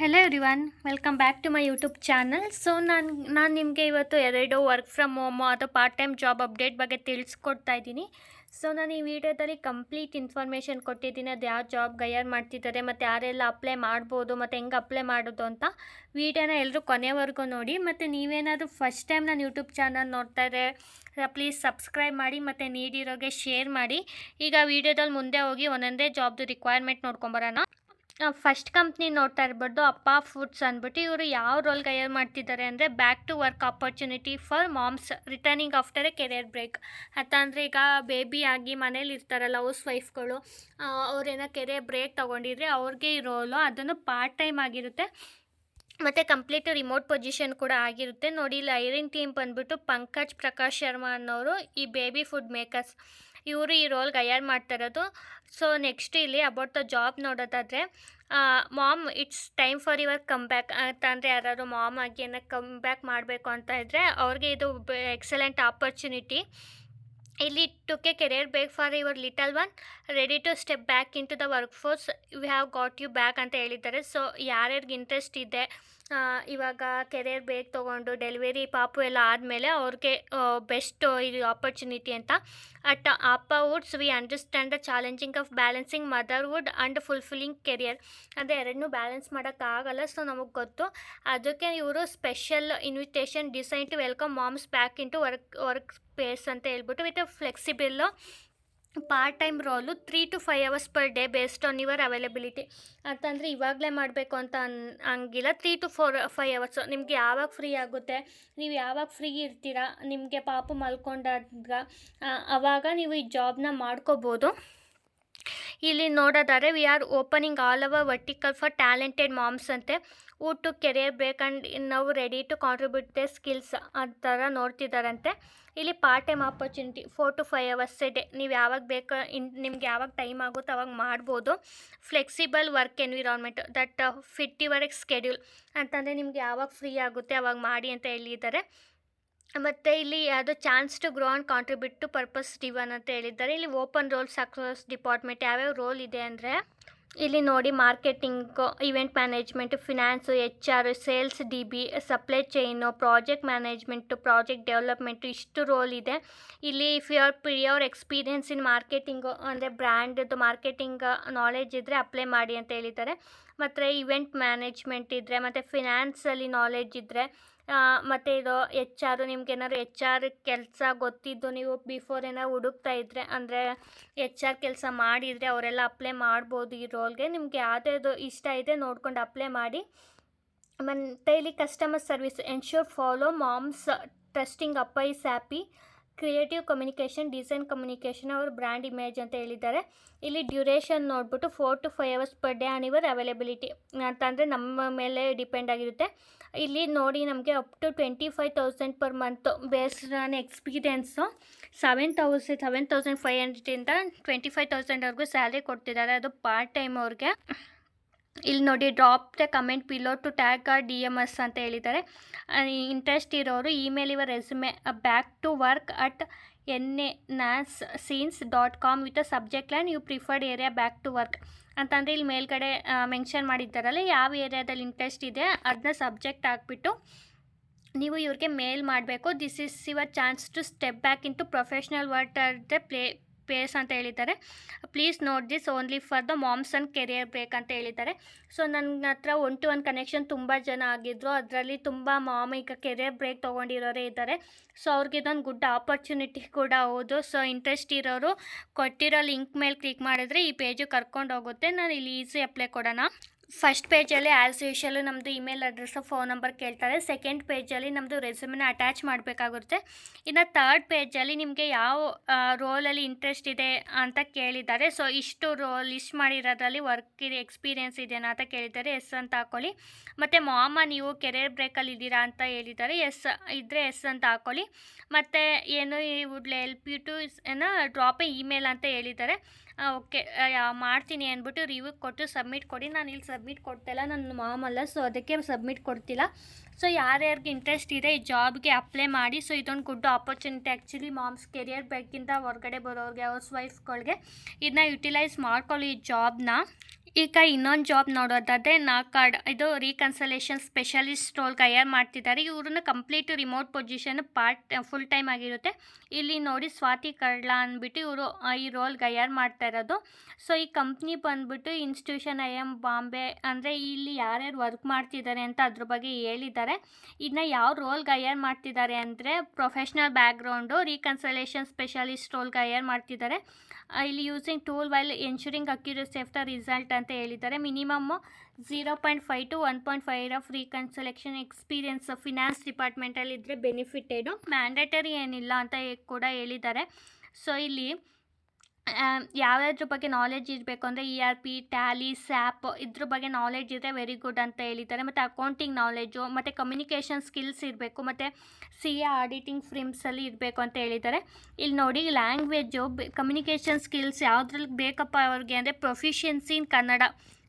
Hello everyone welcome back to my YouTube channel so ನಾನು ನಾನು ನಿಮಗೆ ಇವತ್ತು ಎರಡು ವರ್ಕ್ ಫ್ರಮ್ ಹೋಮು ಅಥವಾ ಪಾರ್ಟ್ ಟೈಮ್ ಜಾಬ್ ಅಪ್ಡೇಟ್ ಬಗ್ಗೆ ತಿಳಿಸ್ಕೊಡ್ತಾ ಇದ್ದೀನಿ. ಸೊ ನಾನು ಈ ವಿಡಿಯೋದಲ್ಲಿ ಕಂಪ್ಲೀಟ್ ಇನ್ಫಾರ್ಮೇಷನ್ ಕೊಟ್ಟಿದ್ದೀನಿ. ಅದು ಯಾವ ಜಾಬ್ ಗೈಯರ್ ಮಾಡ್ತಿದ್ದಾರೆ, ಮತ್ತು ಯಾರೆಲ್ಲ ಅಪ್ಲೈ ಮಾಡ್ಬೋದು, ಮತ್ತು ಹೆಂಗೆ ಅಪ್ಲೈ ಮಾಡೋದು ಅಂತ ವಿಡಿಯೋನ ಎಲ್ಲರೂ ಕೊನೆವರೆಗೂ ನೋಡಿ. ಮತ್ತು ನೀವೇನಾದರೂ ಫಸ್ಟ್ ಟೈಮ್ ನಾನು ಯೂಟ್ಯೂಬ್ ಚಾನಲ್ ನೋಡ್ತಾ ಇದ್ದರೆ ಪ್ಲೀಸ್ ಸಬ್ಸ್ಕ್ರೈಬ್ ಮಾಡಿ, ಮತ್ತು ನೀಡಿರೋಗೆ ಶೇರ್ ಮಾಡಿ. ಈಗ ವಿಡಿಯೋದಲ್ಲಿ ಮುಂದೆ ಹೋಗಿ ಒಂದೊಂದೇ ಜಾಬ್ದು ರಿಕ್ವೈರ್ಮೆಂಟ್ ನೋಡ್ಕೊಂಬರೋಣ ಫಸ್ಟ್ ಕಂಪ್ನಿ ನೋಡ್ತಾ ಇರ್ಬಾರ್ದು, ಅಪ್ಪ ಫುಡ್ಸ್ ಅಂದ್ಬಿಟ್ಟು ಇವರು ಯಾವ ರೋಲ್ ಗೈಯರ್ ಮಾಡ್ತಿದ್ದಾರೆ ಅಂದರೆ back to work opportunity for moms returning after a career break ಅಂತಂದರೆ ಈಗ ಬೇಬಿ ಆಗಿ ಮನೇಲಿ ಇರ್ತಾರಲ್ಲ ಹೌಸ್ ವೈಫ್ಗಳು ಅವ್ರೇನ ಕೆರಿಯರ್ ಬ್ರೇಕ್ ತೊಗೊಂಡಿದ್ರೆ ಅವ್ರಿಗೆ ಈ ರೋಲು ಅದನ್ನು ಪಾರ್ಟ್ ಟೈಮ್ ಆಗಿರುತ್ತೆ. ಮತ್ತು ಕಂಪ್ಲೀಟ್ ರಿಮೋಟ್ ಪೊಸಿಷನ್ ಕೂಡ ಆಗಿರುತ್ತೆ. ನೋಡಿ, ಇಲ್ಲಿ ಐರನ್ ಟೀಮ್ ಬಂದ್ಬಿಟ್ಟು ಪಂಕಜ್ ಪ್ರಕಾಶ್ ಶರ್ಮಾ ಅನ್ನೋರು ಈ ಬೇಬಿ ಫುಡ್ ಮೇಕರ್ಸ್ ಇವರು ಈ ರೋಲ್ ಗೈಯರ್ ಮಾಡ್ತಾ ಇರೋದು ಸೊ ನೆಕ್ಸ್ಟ್ ಇಲ್ಲಿ ಅಬೌಟ್ ದ ಜಾಬ್ ನೋಡೋದಾದರೆ mom it's time for your comeback ಅಂತಂದರೆ ಯಾರಾದ್ರು ಮಾಮ್ ಆಗಿ ಏನೋ ಕಮ್ ಬ್ಯಾಕ್ ಮಾಡಬೇಕು ಅಂತ ಇದ್ದರೆ ಅವ್ರಿಗೆ ಇದು ಎಕ್ಸಲೆಂಟ್ ಆಪರ್ಚುನಿಟಿ ಇಲ್ಲಿ to K career back for your little one ready to step back into the workforce you have got you back ಅಂತ ಹೇಳಿದ್ದಾರೆ. ಸೊ ಯಾರ್ಯಾರಿಗೆ ಇಂಟ್ರೆಸ್ಟ್ ಇದೆ? ಇವಾಗ ಕೆರಿಯರ್ ಬೇಕ್ ತೊಗೊಂಡು ಡೆಲಿವರಿ ಪಾಪು ಎಲ್ಲ ಆದಮೇಲೆ ಅವ್ರಿಗೆ ಬೆಸ್ಟ್ ಇದು ಆಪರ್ಚುನಿಟಿ ಅಂತ. ಅಟ್ ಅಪ್ಪ woods we understand the challenging of balancing motherhood and fulfilling career ಅಂದರೆ ಎರಡನ್ನೂ ಬ್ಯಾಲೆನ್ಸ್ ಮಾಡೋಕ್ಕಾಗಲ್ಲ ಸೊ ನಮಗೆ ಗೊತ್ತು. ಅದಕ್ಕೆ ಇವರು special invitation design to welcome moms back into work workspace ಅಂತ ಹೇಳ್ಬಿಟ್ಟು with flexible part time role three to five hours per day based on your availability ಅಂತಂದರೆ ಇವಾಗಲೇ ಮಾಡಬೇಕು ಅಂತ ಅನ್, ಹಂಗಿಲ್ಲ. Three to four five hours ನಿಮಗೆ ಯಾವಾಗ ಫ್ರೀ ಆಗುತ್ತೆ? ನೀವು ಯಾವಾಗ ಫ್ರೀ ಇರ್ತೀರಾ? ನಿಮಗೆ ಪಾಪು ಮಲ್ಕೊಂಡಾಗ ಆವಾಗ ನೀವು ಈ ಜಾಬ್ನ ಮಾಡ್ಕೋಬೋದು. ಇಲ್ಲಿ ನೋಡೋದಾದ್ರೆ we are opening all our vertical for talented moms ಅಂತೆ. Uh to career break and ನಾವು ready to contribute they skills ಆ ಥರ ನೋಡ್ತಿದ್ದಾರಂತೆ ಇಲ್ಲಿ part time opportunity four to five hours day ನೀವು ಯಾವಾಗ ಬೇಕು ಇನ್ ನಿಮ್ಗೆ ಯಾವಾಗ ಟೈಮ್ ಆಗುತ್ತೋ ಅವಾಗ ಮಾಡ್ಬೋದು. Flexible work environment that fit your schedule ಅಂತಂದರೆ ನಿಮ್ಗೆ ಯಾವಾಗ ಫ್ರೀ ಆಗುತ್ತೆ ಅವಾಗ ಮಾಡಿ ಅಂತ ಹೇಳಿದ್ದಾರೆ. ಮತ್ತು ಇಲ್ಲಿ ಯಾವುದೋ chance to grow and contribute to purpose driven ಅಂತ ಹೇಳಿದ್ದಾರೆ. ಇಲ್ಲಿ ಓಪನ್ ರೋಲ್ ಸಕ್ಸಸ್ ಡಿಪಾರ್ಟ್ಮೆಂಟ್ ಯಾವ್ಯಾವ ರೋಲ್ ಇದೆ ಅಂದರೆ ಇಲ್ಲಿ ನೋಡಿ marketing, event management, finance, H R, sales, D B, supply chain, project management, project development ಇಷ್ಟು ರೋಲ್ ಇದೆ. ಇಲ್ಲಿ if your prior experience in marketing ಅಂದರೆ ಬ್ರ್ಯಾಂಡ್ದು ಮಾರ್ಕೆಟಿಂಗ್ ನಾಲೆಜ್ ಇದ್ದರೆ ಅಪ್ಲೈ ಮಾಡಿ ಅಂತ ಹೇಳಿದ್ದಾರೆ. ಮತ್ತು ಇವೆಂಟ್ ಮ್ಯಾನೇಜ್ಮೆಂಟ್ ಇದ್ದರೆ ಮತ್ತು ಫಿನಾನ್ಸಲ್ಲಿ ನಾಲೆಜ್ ಇದ್ದರೆ ಮತ್ತು ಇದು ಎಚ್ ಆರು, ನಿಮ್ಗೆ ಏನಾದ್ರು ಎಚ್ ಆರ್ ಕೆಲಸ ಗೊತ್ತಿದ್ದು ನೀವು ಬಿಫೋರ್ ಏನಾರು ಹುಡುಕ್ತಾ ಇದ್ದರೆ ಅಂದರೆ ಎಚ್ ಆರ್ ಕೆಲಸ ಮಾಡಿದರೆ ಅವರೆಲ್ಲ ಅಪ್ಲೈ ಮಾಡ್ಬೋದು ಈ ರೋಲ್ಗೆ ನಿಮ್ಗೆ ಯಾವುದ್ಯಾವುದು ಇಷ್ಟ ಇದೆ ನೋಡ್ಕೊಂಡು ಅಪ್ಲೈ ಮಾಡಿ. ಮತ್ತು ಇಲ್ಲಿ customer service ensure follow moms trusting ಅಪ್ಪ is happy creative communication design communication ಅವ್ರ ಬ್ರ್ಯಾಂಡ್ ಇಮೇಜ್ ಅಂತ ಹೇಳಿದ್ದಾರೆ. ಇಲ್ಲಿ ಡ್ಯೂರೇಷನ್ ನೋಡ್ಬಿಟ್ಟು four to five hours per day availability availability ಅಂತಂದರೆ ನಮ್ಮ ಮೇಲೆ ಡಿಪೆಂಡ್ ಆಗಿರುತ್ತೆ. ಇಲ್ಲಿ ನೋಡಿ ನಮಗೆ up to twenty five thousand per month based on experience seven thousand seven thousand five ಹಂಡ್ರೆಡಿಂದ twenty five ತೌಸಂಡ್ವರೆಗೂ ಸ್ಯಾಲ್ರಿ ಕೊಡ್ತಿದ್ದಾರೆ. ಅದು ಪಾರ್ಟ್ ಟೈಮ್ ಅವ್ರಿಗೆ. ಇಲ್ಲಿ ನೋಡಿ drop the comment below to tag or D M S ಅಂತ ಹೇಳಿದ್ದಾರೆ. ಇಂಟ್ರೆಸ್ಟ್ ಇರೋರು email ಇವರ್ resume back to work at N A ನ್ಯಾಸ್ scenes dot com with a subject line you preferred area back to work ಅಂತಂದರೆ ಇಲ್ಲಿ ಮೇಲ್ಗಡೆ mention ಮಾಡಿದ್ದಾರಲ್ಲ, ಯಾವ ಏರಿಯಾದಲ್ಲಿ interest ಇದೆ ಅದನ್ನ ಸಬ್ಜೆಕ್ಟ್ ಹಾಕ್ಬಿಟ್ಟು ನೀವು ಇವ್ರಿಗೆ ಮೇಲ್ ಮಾಡಬೇಕು. This is your chance to step back into professional work at the play pace ಅಂತ ಹೇಳಿದ್ದಾರೆ. Please note this only for the moms and career break ಅಂತ ಹೇಳಿದ್ದಾರೆ. ಸೊ ನನ್ನ ಹತ್ರ ಒನ್ ಟು ಒನ್ ಕನೆಕ್ಷನ್ ತುಂಬ ಜನ ಆಗಿದ್ದರು ಅದರಲ್ಲಿ ತುಂಬ ಮಾಮ್ ಈಗ ಕೆರಿಯರ್ ಬ್ರೇಕ್ ತೊಗೊಂಡಿರೋರೇ ಇದ್ದಾರೆ. ಸೊ ಅವ್ರಿಗೆ ಇದೊಂದು ಗುಡ್ ಆಪರ್ಚುನಿಟಿ ಕೂಡ ಹೌದು. ಸೊ ಇಂಟ್ರೆಸ್ಟ್ ಇರೋರು ಕೊಟ್ಟಿರೋ ಲಿಂಕ್ ಮೇಲೆ ಕ್ಲಿಕ್ ಮಾಡಿದ್ರೆ ಈ ಪೇಜು ಕರ್ಕೊಂಡು ಹೋಗುತ್ತೆ ನಾನು ಇಲ್ಲಿ ಈಸಿ ಅಪ್ಲೈ ಕೊಡೋಣ. ಫಸ್ಟ್ ಪೇಜಲ್ಲಿ ಆ್ಯಸ್ ಯೂಶಲು ನಮ್ಮದು ಇಮೇಲ್ ಅಡ್ರೆಸ್ ಫೋನ್ ನಂಬರ್ ಕೇಳ್ತಾರೆ. ಸೆಕೆಂಡ್ ಪೇಜಲ್ಲಿ ನಮ್ಮದು ರೆಸ್ಯೂಮಿನ ಅಟ್ಯಾಚ್ ಮಾಡಬೇಕಾಗುತ್ತೆ. ಇನ್ನು ತರ್ಡ್ ಪೇಜಲ್ಲಿ ನಿಮಗೆ ಯಾವ ರೋಲಲ್ಲಿ ಇಂಟ್ರೆಸ್ಟ್ ಇದೆ ಅಂತ ಕೇಳಿದ್ದಾರೆ. ಸೊ ಇಷ್ಟು ರೋಲ್ ಲಿಸ್ಟ್ ಮಾಡಿರೋದ್ರಲ್ಲಿ ವರ್ಕ್ ಇದೆ ಎಕ್ಸ್ಪೀರಿಯೆನ್ಸ್ ಇದೆಯಾ ಅಂತ ಕೇಳಿದ್ದಾರೆ. ಎಸ್ ಅಂತ ಹಾಕ್ಕೊಳ್ಳಿ ಮತ್ತು, ಮಾಮ, ನೀವು ಕೆರಿಯರ್ ಬ್ರೇಕಲ್ಲಿ ಇದ್ದೀರಾ ಅಂತ ಹೇಳಿದ್ದಾರೆ. ಎಸ್ ಇದ್ದರೆ ಎಸ್ ಅಂತ ಹಾಕ್ಕೊಳ್ಳಿ ಮತ್ತು, ಏನು ಈ ವುಡ್ ಎಲ್ಪ್ ಯು ಟು ಏನೋ ಡ್ರಾಪ್ ಇಮೇಲ್ ಅಂತ ಹೇಳಿದ್ದಾರೆ. ಓಕೆ ಮಾಡ್ತೀನಿ ಅಂದ್ಬಿಟ್ಟು ರಿವ್ಯೂ ಕೊಟ್ಟು ಸಬ್ಮಿಟ್ ಕೊಡಿ. ನಾನು ಇಲ್ಲಿ ಸಬ್ಮಿಟ್ ಕೊಡ್ತಿಲ್ಲ ನನ್ನ ಮಾಮಲ್ಲ ಸೊ ಅದಕ್ಕೆ ಸಬ್ಮಿಟ್ ಕೊಡ್ತಿಲ್ಲ. ಸೊ ಯಾರ್ಯಾರಿಗೆ ಇಂಟ್ರೆಸ್ಟ್ ಇದೆ, ಈ ಜಾಬ್ಗೆ ಅಪ್ಲೈ ಮಾಡಿ ಸೊ ಇದೊಂದು good opportunity actually moms career ಬ್ರೇಕಿಂದ ಹೊರಗಡೆ ಬರೋರಿಗೆ ಹೌಸ್ ವೈಫ್ಗಳಿಗೆ ಇದನ್ನ ಯುಟಿಲೈಸ್ ಮಾಡ್ಕೊಳ್ಳಿ ಈ ಜಾಬ್ನ ಈಗ ಇನ್ನೊಂದು ಜಾಬ್ ನೋಡೋದಾದರೆ ನಾಕಾರ್ಡ್ ಇದು ರೀಕನ್ಸಲೇಷನ್ ಸ್ಪೆಷಲಿಸ್ಟ್ ರೋಲ್ ಹೈಯರ್ ಮಾಡ್ತಿದ್ದಾರೆ ಇವ್ರನ್ನ complete remote position part full time ಆಗಿರುತ್ತೆ. ಇಲ್ಲಿ ನೋಡಿ ಸ್ವಾತಿ ಕರ್ಲಾ ಅಂದ್ಬಿಟ್ಟು ಇವರು ಈ ರೋಲ್ ಹೈಯರ್ ಮಾಡ್ತಾ ಇರೋದು. ಸೊ ಈ ಕಂಪ್ನಿ ಬಂದ್ಬಿಟ್ಟು ಇನ್ಸ್ಟಿಟ್ಯೂಷನ್ ಐ ಎಂ ಬಾಂಬೆ ಅಂದರೆ ಇಲ್ಲಿ ಯಾರ್ಯಾರು ವರ್ಕ್ ಮಾಡ್ತಿದ್ದಾರೆ ಅಂತ ಅದ್ರ ಬಗ್ಗೆ ಹೇಳಿದ್ದಾರೆ. ಇದನ್ನ ಯಾವ ರೋಲ್ ಹೈಯರ್ ಮಾಡ್ತಿದ್ದಾರೆ ಅಂದರೆ professional background reconciliation specialist role hire ಮಾಡ್ತಿದ್ದಾರೆ ಇಲ್ಲಿ using tool while ensuring accuracy of the result ಅಂತ ಹೇಳಿದ್ದಾರೆ. Minimum zero point five to one point five of reconciliation experience finance ಡಿಪಾರ್ಟ್ಮೆಂಟಲ್ಲಿ ಇದ್ದರೆ ಏನು? ಮ್ಯಾಂಡೇಟರಿ ಏನಿಲ್ಲ ಅಂತ ಕೂಡ ಹೇಳಿದ್ದಾರೆ. ಸೊ ಇಲ್ಲಿ ಯಾವ್ಯಾವ್ದ್ರ ಬಗ್ಗೆ ನಾಲೆಜ್ ಇರಬೇಕು ಅಂದರೆ E R P tally SAP ಇದ್ರ ಬಗ್ಗೆ ನಾಲೆಜ್ ಇದ್ದರೆ ವೆರಿ ಗುಡ್ ಅಂತ ಹೇಳಿದ್ದಾರೆ. ಮತ್ತು ಅಕೌಂಟಿಂಗ್ ನಾಲೆಜು ಮತ್ತು ಕಮ್ಯುನಿಕೇಷನ್ ಸ್ಕಿಲ್ಸ್ ಇರಬೇಕು, ಮತ್ತು ಸಿ ಎ ಆಡಿಟಿಂಗ್ ಫ್ರಿಮ್ಸಲ್ಲಿ ಇರಬೇಕು ಅಂತ ಹೇಳಿದ್ದಾರೆ. ಇಲ್ಲಿ ನೋಡಿ ಲ್ಯಾಂಗ್ವೇಜು ಕಮ್ಯುನಿಕೇಷನ್ ಸ್ಕಿಲ್ಸ್ ಯಾವುದ್ರಲ್ಲಿ ಬೇಕಪ್ಪ ಅವ್ರಿಗೆ ಅಂದರೆ proficiency in Kannada.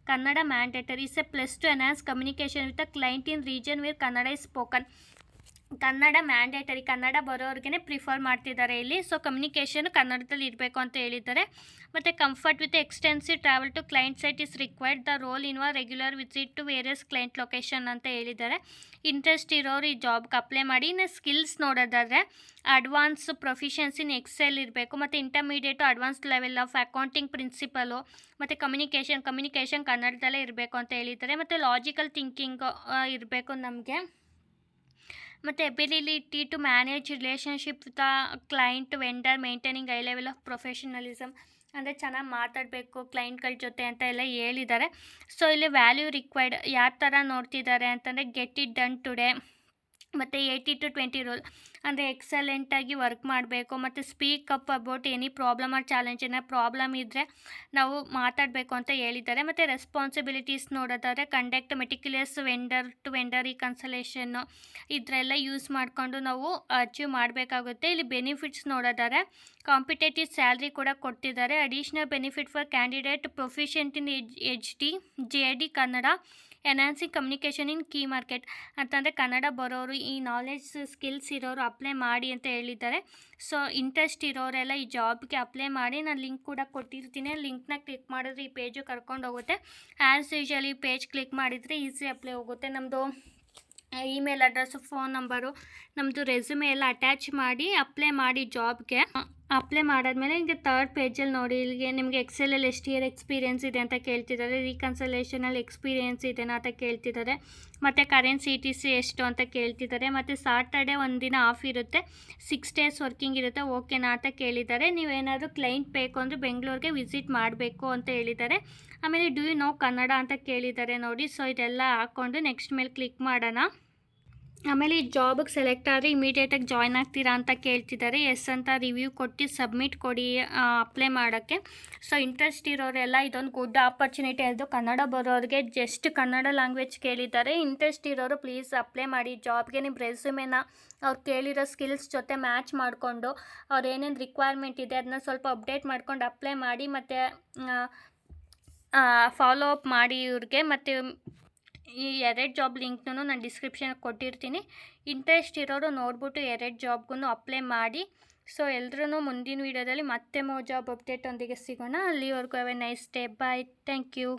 Kannada mandatory is a plus to enhance communication with a client in region where Kannada is spoken Kannada mandatory Kannada ಬರೋರ್ಗೆ prefer ಮಾಡ್ತಿದ್ದಾರೆ ಇಲ್ಲಿ. ಸೊ ಕಮ್ಯುನಿಕೇಷನ್ ಕನ್ನಡದಲ್ಲಿ ಇರಬೇಕು ಅಂತ ಹೇಳಿದ್ದಾರೆ. ಮತ್ತು comfort with extensive travel to client site is required the role in a regular visit to various client location ಅಂತ ಹೇಳಿದ್ದಾರೆ. Interest ಇರೋರು ಈ ಜಾಬ್ಗೆ ಅಪ್ಲೈ ಮಾಡಿ. ಇನ್ನು ಸ್ಕಿಲ್ಸ್ ನೋಡೋದಾದರೆ ಅಡ್ವಾನ್ಸ್ ಪ್ರೊಫಿಷಿಯನ್ಸಿನ ಎಕ್ಸೆಲ್ ಇರಬೇಕು. ಮತ್ತು intermediate advance level of accounting principle ಮತ್ತು ಕಮ್ಯುನಿಕೇಷನ್ ಕಮ್ಯುನಿಕೇಷನ್ ಕನ್ನಡದಲ್ಲೇ ಇರಬೇಕು ಅಂತ ಹೇಳಿದ್ದಾರೆ. ಮತ್ತು ಲಾಜಿಕಲ್ ಥಿಂಕಿಂಗ್ ಇರಬೇಕು ನಮಗೆ. ಮತ್ತು ability to manage relationship with client vendor maintaining high level of professionalism ಅಂದರೆ ಚೆನ್ನಾಗಿ ಮಾತಾಡಬೇಕು ಕ್ಲೈಂಟ್ಗಳ ಜೊತೆ ಅಂತ ಎಲ್ಲ ಹೇಳಿದ್ದಾರೆ. ಸೊ ಇಲ್ಲಿ ವ್ಯಾಲ್ಯೂ ರಿಕ್ವೈರ್ಡ್ ಯಾವ ಥರ ನೋಡ್ತಿದ್ದಾರೆ ಅಂತಂದರೆ ಗೆಟ್ ಇಟ್ ಡನ್ ಟುಡೇ ಮತ್ತು ಏಯ್ಟಿ ಟು ಟ್ವೆಂಟಿ ರೂಲ್ ಅಂದರೆ ಎಕ್ಸಲೆಂಟಾಗಿ ವರ್ಕ್ ಮಾಡಬೇಕು, ಮತ್ತು speak up about any problem or challenge ಏನೋ ಪ್ರಾಬ್ಲಮ್ ಇದ್ದರೆ ನಾವು ಮಾತಾಡಬೇಕು ಅಂತ ಹೇಳಿದ್ದಾರೆ. ಮತ್ತು ರೆಸ್ಪಾನ್ಸಿಬಿಲಿಟೀಸ್ ನೋಡೋದಾದರೆ conduct meticulous vendor to vendor ಈ ಕನ್ಸಲೇಷನ್ನು ಇದರೆಲ್ಲ ಯೂಸ್ ಮಾಡಿಕೊಂಡು ನಾವು ಅಚೀವ್ ಮಾಡಬೇಕಾಗುತ್ತೆ. ಇಲ್ಲಿ ಬೆನಿಫಿಟ್ಸ್ ನೋಡೋದಾದರೆ ಕಾಂಪಿಟೇಟಿವ್ ಸ್ಯಾಲ್ರಿ ಕೂಡ ಕೊಡ್ತಿದ್ದಾರೆ additional benefit for candidate proficient in ಎಜ್ H D J D Kannada enhancing communication in key market ಅಂತಂದರೆ ಕನ್ನಡ ಬರೋರು ಈ ನಾಲೆಜ್ ಸ್ಕಿಲ್ಸ್ ಇರೋರು ಅಪ್ಲೈ ಮಾಡಿ ಅಂತ ಹೇಳಿದ್ದಾರೆ. ಸೊ ಇಂಟ್ರೆಸ್ಟ್ ಇರೋರೆಲ್ಲ ಈ ಜಾಬ್ಗೆ ಅಪ್ಲೈ ಮಾಡಿ ನಾನು ಲಿಂಕ್ ಕೂಡ ಕೊಟ್ಟಿರ್ತೀನಿ. ಲಿಂಕ್ನ ಕ್ಲಿಕ್ ಮಾಡಿದ್ರೆ ಈ ಪೇಜು ಕರ್ಕೊಂಡು ಹೋಗುತ್ತೆ. ಆ್ಯಸ್ ಯೂಶಲ್ ಪೇಜ್ ಕ್ಲಿಕ್ ಮಾಡಿದರೆ ಈಸಿ ಅಪ್ಲೈ ಹೋಗುತ್ತೆ. ನಮ್ಮದು ಇಮೇಲ್ ಅಡ್ರೆಸ್ಸು ಫೋನ್ ನಂಬರು ನಮ್ಮದು ರೆಸ್ಯೂಮೆ ಎಲ್ಲ ಅಟ್ಯಾಚ್ ಮಾಡಿ ಅಪ್ಲೈ ಮಾಡಿ ಜಾಬ್ಗೆ ಅಪ್ಲೈ ಮಾಡಾದ್ಮೇಲೆ ಹಿಂಗೆ ತರ್ಡ್ ಪೇಜಲ್ಲಿ ನೋಡಿ, ಇಲ್ಲಿಗೆ ನಿಮಗೆ ಎಕ್ಸೆಲಲ್ಲಿ ಎಷ್ಟು ಇಯರ್ ಎಕ್ಸ್ಪೀರಿಯನ್ಸ್ ಇದೆ ಅಂತ ಕೇಳ್ತಿದ್ದಾರೆ. ರೀಕನ್ಸಲೇಷನಲ್ಲಿ ಎಕ್ಸ್ಪೀರಿಯನ್ಸ್ ಇದೆನಾ ಅಂತ ಕೇಳ್ತಿದ್ದಾರೆ. ಮತ್ತು ಕರೆಂಟ್ ಸಿ ಟಿ ಸಿ ಎಷ್ಟು ಅಂತ ಕೇಳ್ತಿದ್ದಾರೆ. ಮತ್ತು ಸಾಟರ್ಡೆ ಒಂದಿನ ಆಫ್ ಇರುತ್ತೆ. ಸಿಕ್ಸ್ ಡೇಸ್ ವರ್ಕಿಂಗ್ ಇರುತ್ತೆ. ಓಕೆನಾ ಅಂತ ಕೇಳಿದ್ದಾರೆ. ನೀವೇನಾದರೂ ಕ್ಲೈಂಟ್ ಬೇಕು ಅಂದರೆ ಬೆಂಗಳೂರಿಗೆ ವಿಸಿಟ್ ಮಾಡಬೇಕು ಅಂತ ಹೇಳಿದ್ದಾರೆ. ಆಮೇಲೆ ಡ್ಯೂ ನೋ ಕನ್ನಡ ಅಂತ ಕೇಳಿದ್ದಾರೆ ನೋಡಿ. ಸೊ ಇದೆಲ್ಲ ಹಾಕ್ಕೊಂಡು ನೆಕ್ಸ್ಟ್ ಮೇಲೆ ಕ್ಲಿಕ್ ಮಾಡೋಣ. ಆಮೇಲೆ ಈ ಜಾಬಿಗೆ ಸೆಲೆಕ್ಟ್ ಆದರೆ ಇಮಿಡಿಯೇಟಾಗಿ ಜಾಯ್ನ್ ಆಗ್ತೀರಾ ಅಂತ ಕೇಳ್ತಿದ್ದಾರೆ. ಎಸ್ ಅಂತ ರಿವ್ಯೂ ಕೊಟ್ಟು ಸಬ್ಮಿಟ್ ಕೊಡಿ ಅಪ್ಲೈ ಮಾಡೋಕ್ಕೆ. ಸೊ ಇಂಟ್ರೆಸ್ಟ್ ಇರೋರೆಲ್ಲ ಇದೊಂದು ಗುಡ್ ಆಪರ್ಚುನಿಟಿ ಅದು ಕನ್ನಡ ಬರೋರಿಗೆ ಜಸ್ಟ್ ಕನ್ನಡ ಲ್ಯಾಂಗ್ವೇಜ್ ಕೇಳಿದ್ದಾರೆ. ಇಂಟ್ರೆಸ್ಟ್ ಇರೋರು ಪ್ಲೀಸ್ ಅಪ್ಲೈ ಮಾಡಿ. ಜಾಬ್ಗೆ ನಿಮ್ಮ ರೆಸ್ಯೂಮೆನ ಅವ್ರು ಕೇಳಿರೋ ಸ್ಕಿಲ್ಸ್ ಜೊತೆ ಮ್ಯಾಚ್ ಮಾಡಿಕೊಂಡು ಅವ್ರು ಏನೇನು ರಿಕ್ವೈರ್ಮೆಂಟ್ ಇದೆ ಅದನ್ನ ಸ್ವಲ್ಪ ಅಪ್ಡೇಟ್ ಮಾಡ್ಕೊಂಡು ಅಪ್ಲೈ ಮಾಡಿ ಮತ್ತು ಫಾಲೋ ಅಪ್ ಮಾಡಿ ಇವ್ರಿಗೆ. ಮತ್ತು ಈ ಎರಡು ಜಾಬ್ ಲಿಂಕ್ನೂ ನಾನು ಡಿಸ್ಕ್ರಿಪ್ಷನ್ ಕೊಟ್ಟಿರ್ತೀನಿ. ಇಂಟ್ರೆಸ್ಟ್ ಇರೋರು ನೋಡ್ಬಿಟ್ಟು ಎರಡು ಜಾಬ್ಗೂ ಅಪ್ಲೈ ಮಾಡಿ. ಸೊ ಎಲ್ರೂ ಮುಂದಿನ ವೀಡಿಯೋದಲ್ಲಿ ಮತ್ತೆ ಮೋ ಜಾಬ್ ಅಪ್ಡೇಟ್ ಒಂದಿಗೆ ಸಿಗೋಣ. ಅಲ್ಲಿವರೆಗೂ have a nice day bye thank you